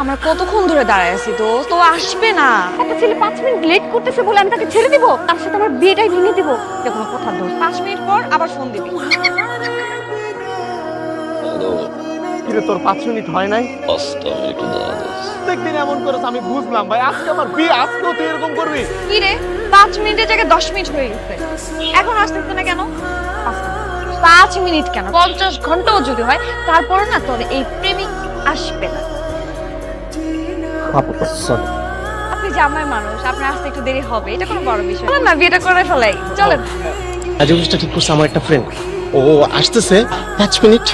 আমরা কতক্ষণ ধরে দাঁড়ায় আছি তো তো আসবে না। একটা ছেলে পাঁচ মিনিট লেট করতেছে বলে আমি তাকে ছেড়ে দিব তার সাথে আমার বিয়েটাই ভেঙে দিব। এটা কোনো কথা দোষ পাঁচ মিনিট পর আবার ফোন দিবি। কিরে তোর পাঁচ মিনিট হয় নাই? প্রত্যেকদিন এমন করেছ আমি বুঝলাম ভাই আজকে আমার বিয়ে আজকেও তুই এরকম করবি? কি রে পাঁচ মিনিটের জায়গায় দশ মিনিট হয়ে গেছে। এখন আসতেছে না কেন? পাঁচ মিনিট কেন? পঞ্চাশ ঘন্টাও যদি হয় তারপরে না তোর এই প্রেমিক আসবে না। আপনি জামাই মানুষ আপনার আসতে একটু দেরি হবে এটা কোনো বড় বিষয়। না, বিয়েটা করে ফেলাই। চলেন। আজ ঠিক করছে আমার একটা ফ্রেন্ড ও আসতেছে পাঁচ মিনিট।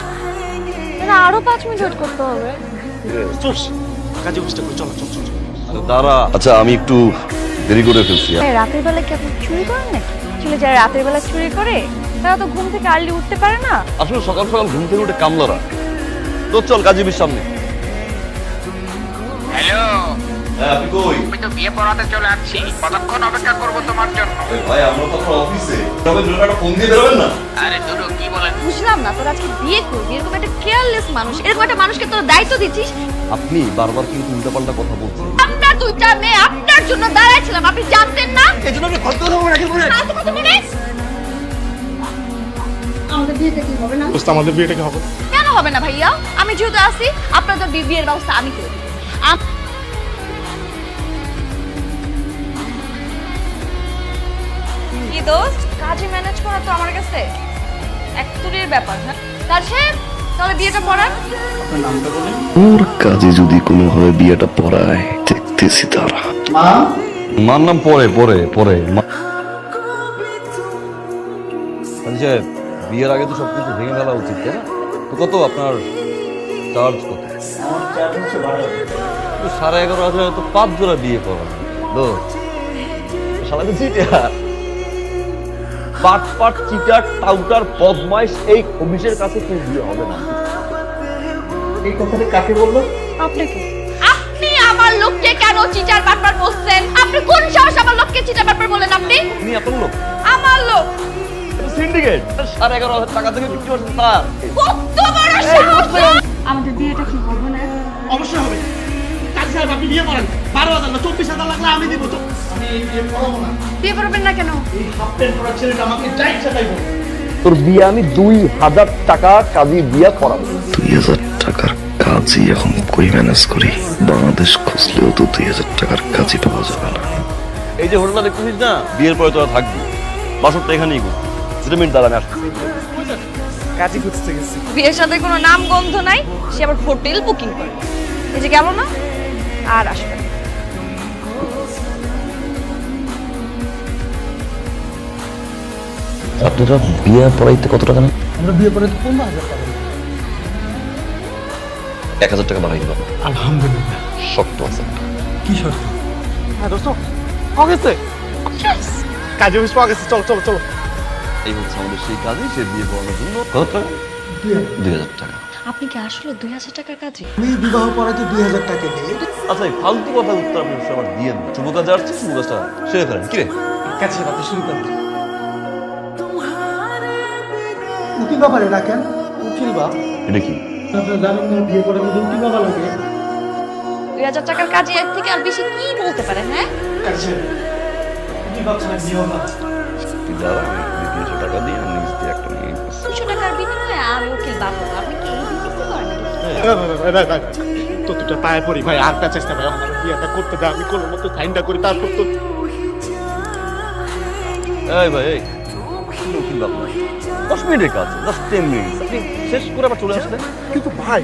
না আরও পাঁচ মিনিট ওয়েট করতে হবে। চল কাজে করি চলো চল চল। চল। দাঁড়া। আচ্ছা আমি একটু দেরি করে ফেলছি। রাতের বেলা কি আপনি চুরি করেন নাকি? আসলে যারা রাতের বেলা চুরি করে তারা তো ঘুম থেকে আর্লি উঠতে পারে না। আসলে সকাল সকাল ঘুম থেকে উঠে কামলারা। তো চল কাজীবির সামনে। হ্যালো। হ্যাঁ আপনি কই? আমি তো বিয়ে পড়াতে চলে আসছি। কতক্ষণ অপেক্ষা করব তোমার জন্য? ভাই আমরা তো অফিসে তবে দুটো ফোন দিয়ে বেরোবেন না? আরে দুটো কি বলেন? বুঝলাম না তোরা আজকে বিয়ে করবি? এরকম একটা কেয়ারলেস মানুষ এরকম একটা মানুষকে তোর দায়িত্ব দিচ্ছিস? আপনি বারবার কিন্তু উল্টাপাল্টা কথা বলছেন। আমরা দুইটা মেয়ে আপনার জন্য দাঁড়াইছিলাম আপনি জানতেন না? এই জন্য আমি কত কথা রাখি বলে। আজ কত মনে দোস্ত আমাদের বিয়েটা কি হবে? কেন হবে না ভাইয়া? আমি যেহেতু আছি আপনাদের বি- বিয়ের ব্যবস্থা আমি করে দিবো কি দোস্ত? কাজে ম্যানেজ করা তো আমার কাছে এক তুরির ব্যাপার হ্যাঁ? তার সাহেব তাহলে বিয়েটা পড়ান। ওর কাজে যদি কোনোভাবে বিয়েটা পড়ায় দেখতেছি তারা। মার নাম পরে পরে পরে। মা- আচ্ছা বিয়ের আগে তো সবকিছু ভেঙে ফেলা উচিত তাই না? তো কত আপনার চার্জ কত? সাড়ে এগারো হাজার তো পাঁচ জোড়া বিয়ে করানো। দোস্ত শালা তো চিটার পাট পাট চিটার টাউটার বদমাইশ এই অফিসের কাছে কেউ বিয়ে হবে না। এই কথাটা কাকে বলল? আপনাকে। আপনি আমার লোককে কেন চিটার বাটপার বলছেন? আপনি কোন সাহস আমার লোককে চিটার বাটপার বলেন আপনি? তুমি আপনার লোক। আমার লোক। সিন্ডিকেট সাড়ে এগারো হাজার টাকা থেকে বিক্রি করছেন তার। কত বড় সাহস! আমাদের বিয়েটা কি হবে না? অবশ্যই হবে। সাহেব আপনি বিয়ে করেন। বারো হাজার না চব্বিশ হাজার লাগলে আমি দিব তো। আমি বিয়ে পড়াবো না। বিয়ে করবেন না কেন? এই হাফ প্যান্ট পরা ছেলেটা আমাকে যাই চাইব তোর বিয়ে আমি দুই হাজার টাকা কাজী বিয়ে করাবো। দুই হাজার টাকার কাজই এখন কই ম্যানেজ করি? বাংলাদেশ খুঁজলেও তো দুই হাজার টাকার কাজই পাওয়া যাবে না। এই যে হোটেলটা দেখতেছিস না? বিয়ের পরে তোরা থাকবি। বাসরটা এখানেই করবি দুটো মিনিট দাঁড়া আমি আসছি। কাজী খুঁজতে গেছি। বিয়ের সাথে কোনো নাম গন্ধ নাই সে আবার হোটেল বুকিং করে। এই যে গেল না? আর আসবে না। আপনারা বিয়ে পড়াইতে কত টাকা নেন? আমরা বিয়ে করে তো পনেরো হাজার টাকা এক হাজার টাকা বাড়াই দিলাম। আলহামদুলিল্লাহ। শক্ত আছে। কি শর্ত হ্যাঁ দোস্ত পাওয়া গেছে? কাজে অফিস পাওয়া গেছে চলো চলো চলো। এই হচ্ছে আমাদের সেই কাজই সে বিয়ে করানোর জন্য কত টাকা? দুই হাজার টাকা। আপনি কি আসলে দুই হাজার টাকার কাজে? আমি বিবাহ পড়াতে দুই হাজার টাকা নেই আচ্ছা এই ফালতু কথা উত্তর আপনি সবার দিয়ে দেন শুভ কাজে আসছে শুভ কাজটা সেরে ফেলেন কিরে কাছে আপনি শুরু করেন উকিল ব্যাপারে ডাকেন। উকিল বাপ এটা কি? আপনারা জানেন না বিয়ে করে উকিল বাবা লাগে দুই হাজার টাকার কাজে এর থেকে আর বেশি কি বলতে পারে হ্যাঁ? কাছে। উকিল বাপ ছাড়া বিয়ে হবে দুইশো টাকা দিয়ে আমি নিজ দিয়ে একটা নিয়ে দুশো টাকার বিনিময়ে আমি উকিল বাবু আপনি তো দুটা পায়ে পড়ি ভাই আর কাছে আসতে ভাই আমার বিয়েটা করতে দাও আমি কোনো মতো সাইনটা করি তারপর তো এই ভাই এই দশ মিনিটের কাজ জাস্ট টেন মিনিট আপনি শেষ করে আবার চলে আসলেন কিন্তু ভাই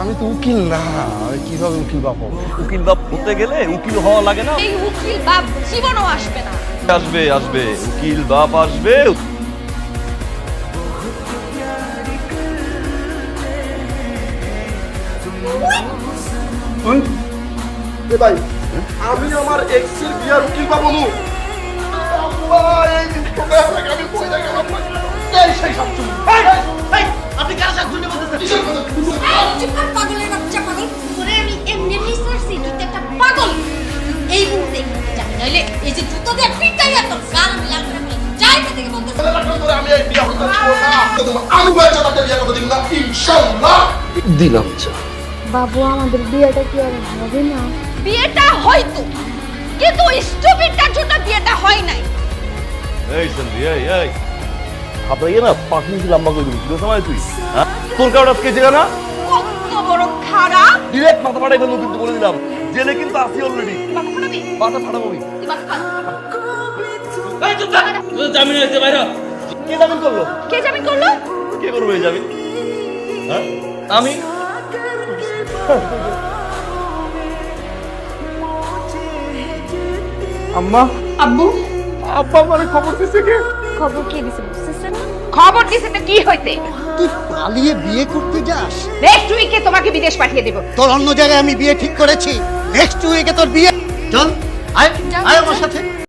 আমি তো উকিল না আমি কীভাবে উকিল বাপ হব উকিল বাপ হতে গেলে উকিল হওয়া লাগে না এই উকিল বাপ জীবনও আসবে না। আসবে আসবে, উকিল বাপ আসবে এ ভাই আমি আমার এক্স বিয়ার উকিল পাবো মু আপনি কার সাথে ঘুরতে পাগলের বাচ্চা পাগল। তোরে আমি এমনি এমনি ছাড়ছি তুই তো একটা পাগল। এই মুহূর্তে যাবি নইলে এই যে জুতো দিয়ে পিটাই এত আমি লাল করে বলতেছি। দিলাম চা বাবু আমাদের বিয়েটা কি আর হবে না? বিয়েটা হয়তো কিন্তু স্টুপিডটার জন্য বিয়েটা হয় নাই। এই সন্ধি এই এই। আপনাকে না পাঁচ মিনিট লম্বা করে দিবি সময় তুই? হ্যাঁ? তোর কারণ আজকে জায়গা না? কত বড় খারাপ। ডিরেক্ট মাথা ফাটাই ফেলব কিন্তু বলে দিলাম। জেলে কিন্তু আসি অলরেডি মাথা ফাটাবো? আমি। তুই বাবা খা। এই চুপ থাক। তোর জামিন হয়েছে বাইরে। কে জামিন করল? কে জামিন করল? কে করবে এই জামিন? হ্যাঁ? আমি? আম্মা। আব্বু? আব্বা আমার খবর দিছে কে? খবর কে দিছে খবর দিছে তো কি হইতে? তুই পালিয়ে বিয়ে করতে যাস। নেক্সট উইকে তোমাকে বিদেশ পাঠিয়ে দেব। তোর অন্য জায়গায় আমি বিয়ে ঠিক করেছি। নেক্সট উইকে তোর বিয়ে চল আয় আয় আমার সাথে।